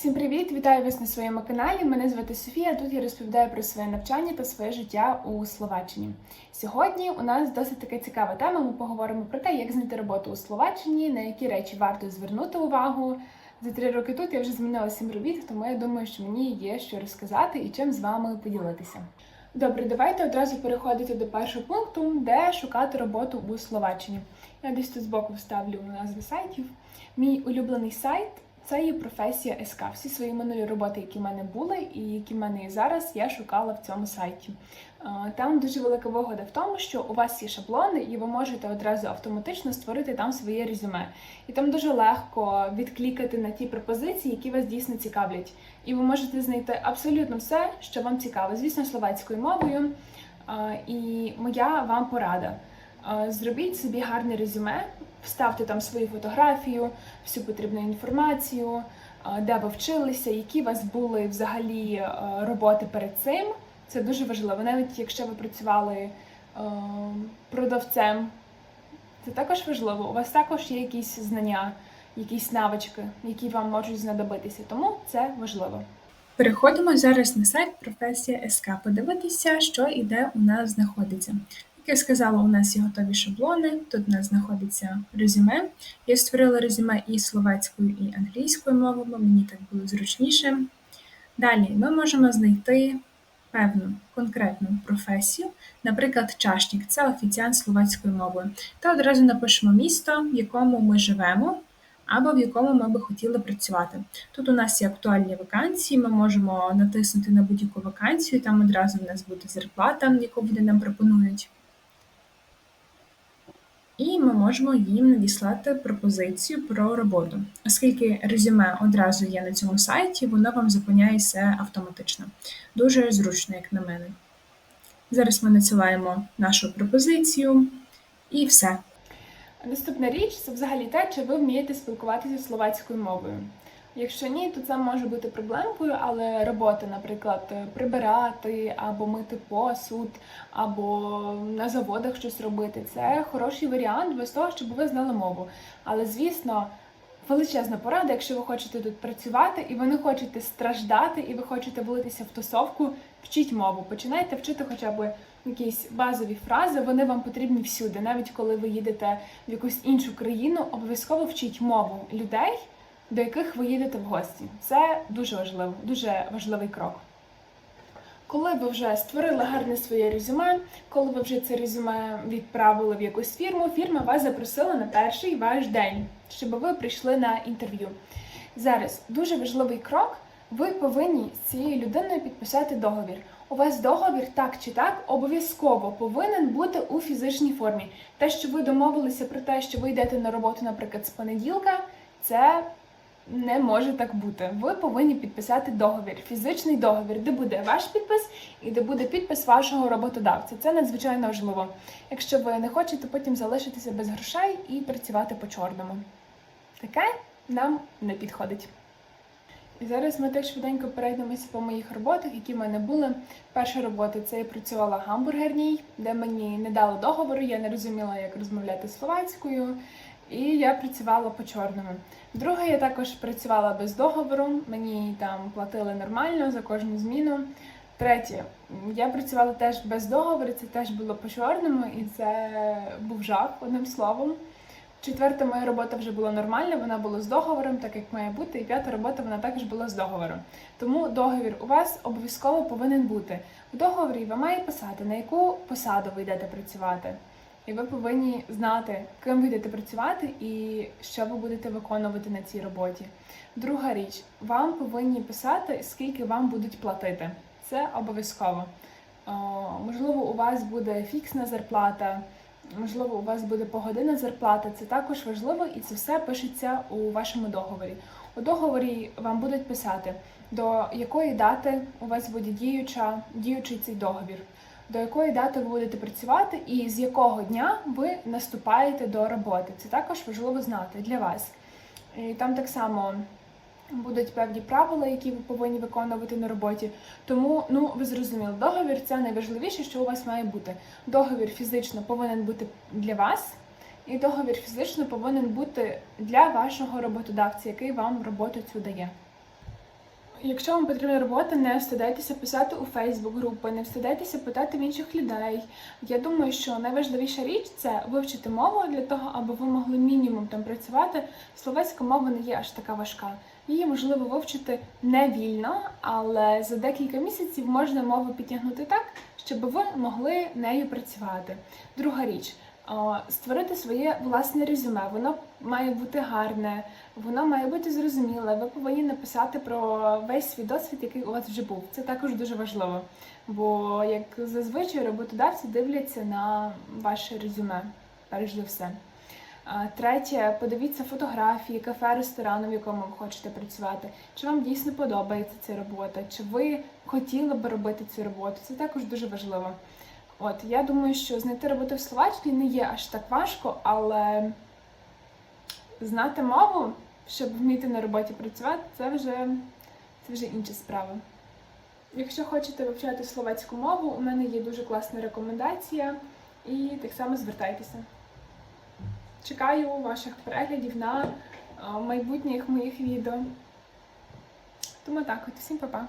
Всім привіт! Вітаю вас на своєму каналі. Мене звати Софія. Тут я розповідаю про своє навчання та своє життя у Словаччині. Сьогодні у нас досить така цікава тема. Ми поговоримо про те, як знайти роботу у Словаччині, на які речі варто звернути увагу. За три роки тут я вже змінила сім робіт, тому я думаю, що мені є що розказати і чим з вами поділитися. Добре, давайте одразу переходити до першого пункту, де шукати роботу у Словаччині. Я десь тут збоку вставлю назви сайтів. Мій улюблений сайт це є професія СК. Всі свої минулі роботи, які в мене були, і які в мене є зараз, я шукала в цьому сайті. Е, Там дуже велика вигода в тому, що у вас є шаблони, і ви можете одразу автоматично створити там своє резюме. І там дуже легко відклікати на ті пропозиції, які вас дійсно цікавлять. І ви можете знайти абсолютно все, що вам цікаво. Звісно, словацькою мовою. Е, І моя вам порада. Е, Зробіть собі гарне резюме, вставте там свою фотографію, всю потрібну інформацію, е, де ви вчилися, які у вас були взагалі е, роботи перед цим. Це дуже важливо. Навіть якщо ви працювали е, продавцем, це також важливо. У вас також є якісь знання, якісь навички, які вам можуть знадобитися. Тому це важливо. Переходимо зараз на сайт професія СК. Подивитися, що і де у нас знаходиться. Я сказала, у нас є готові шаблони. Тут у нас знаходиться резюме. Я створила резюме і словацькою, і англійською мовами, мені так було зручніше. Далі ми можемо знайти певну конкретну професію, наприклад, чашник це офіціант словацькою мовою. Та одразу напишемо місто, в якому ми живемо, або в якому ми би хотіли працювати. Тут у нас є актуальні вакансії, ми можемо натиснути на будь-яку вакансію, там одразу в нас буде зарплата, яку вони нам пропонують. І ми можемо їм надіслати пропозицію про роботу. Оскільки резюме одразу є на цьому сайті, воно вам заповняється автоматично. Дуже зручно, як на мене. Зараз ми надсилаємо нашу пропозицію і все. Наступна річ це взагалі те, чи ви вмієте спілкуватися словацькою мовою. Якщо ні, то це може бути проблемкою, але робота, наприклад, прибирати або мити посуд, або на заводах щось робити, це хороший варіант без того, щоб ви знали мову. Але звісно, величезна порада, якщо ви хочете тут працювати і ви не хочете страждати, і ви хочете влитися в тусовку, вчіть мову. Починайте вчити хоча б якісь базові фрази, вони вам потрібні всюди. Навіть коли ви їдете в якусь іншу країну, обов'язково вчіть мову людей до яких ви їдете в гості. Це дуже важливо, дуже важливий крок. Коли ви вже створили гарне своє резюме, коли ви вже це резюме відправили в якусь фірму, фірма вас запросила на перший ваш день, щоб ви прийшли на інтерв'ю. Зараз дуже важливий крок. Ви повинні з цією людиною підписати договір. У вас договір так чи так обов'язково повинен бути у фізичній формі. Те, що ви домовилися про те, що ви йдете на роботу, наприклад, з понеділка, це не може так бути. Ви повинні підписати договір, фізичний договір, де буде ваш підпис і де буде підпис вашого роботодавця. Це надзвичайно важливо. Якщо ви не хочете потім залишитися без грошей і працювати по чорному. Таке нам не підходить. І зараз ми теж швиденько перейдемося по моїх роботах, які в мене були. Перша робота це я працювала в гамбургерній, де мені не дали договору, я не розуміла, як розмовляти словацькою, і я працювала по чорному. Друге, я також працювала без договору, мені там платили нормально за кожну зміну. Третє, я працювала теж без договору, це теж було по чорному, і це був жах, одним словом. Четверта моя робота вже була нормальна, вона була з договором, так як має бути, і п'ята робота вона також була з договором. Тому договір у вас обов'язково повинен бути. В договорі ви маєте писати, на яку посаду ви йдете працювати. І ви повинні знати, ким ви працювати і що ви будете виконувати на цій роботі. Друга річ, вам повинні писати, скільки вам будуть платити. Це обов'язково. Можливо, у вас буде фіксна зарплата, можливо, у вас буде погодинна зарплата. Це також важливо, і це все пишеться у вашому договорі. У договорі вам будуть писати, до якої дати у вас буде діюча, діючий цей договір до якої дати ви будете працювати, і з якого дня ви наступаєте до роботи. Це також важливо знати для вас. І там так само будуть певні правила, які ви повинні виконувати на роботі. Тому, ну ви зрозуміли, договір це найважливіше, що у вас має бути. Договір фізично повинен бути для вас. І договір фізично повинен бути для вашого роботодавця, який вам роботу цю дає. Якщо вам потрібна робота, не встидайтеся писати у Фейсбук групи, не встидайтеся питати в інших людей. Я думаю, що найважливіша річ це вивчити мову для того, аби ви могли мінімум там працювати. Словацька мова не є аж така важка. Її можливо вивчити не вільно, але за декілька місяців можна мову підтягнути так, щоб ви могли нею працювати. Друга річ. Створити своє власне резюме. Воно має бути гарне, воно має бути зрозуміле. Ви повинні написати про весь свій досвід, який у вас вже був. Це також дуже важливо. Бо як зазвичай роботодавці дивляться на ваше резюме, перш за все. Третє, подивіться фотографії, кафе, ресторану, в якому ви хочете працювати. Чи вам дійсно подобається ця робота? Чи ви хотіли би робити цю роботу? Це також дуже важливо. От я думаю, що знайти роботу в Словаччині не є аж так важко, але знати мову, щоб вміти на роботі працювати, це вже, це вже інша справа. Якщо хочете вивчати словацьку мову, у мене є дуже класна рекомендація, і так само звертайтеся. Чекаю ваших переглядів на е, майбутніх моїх відео. Тому так, от всім па-па!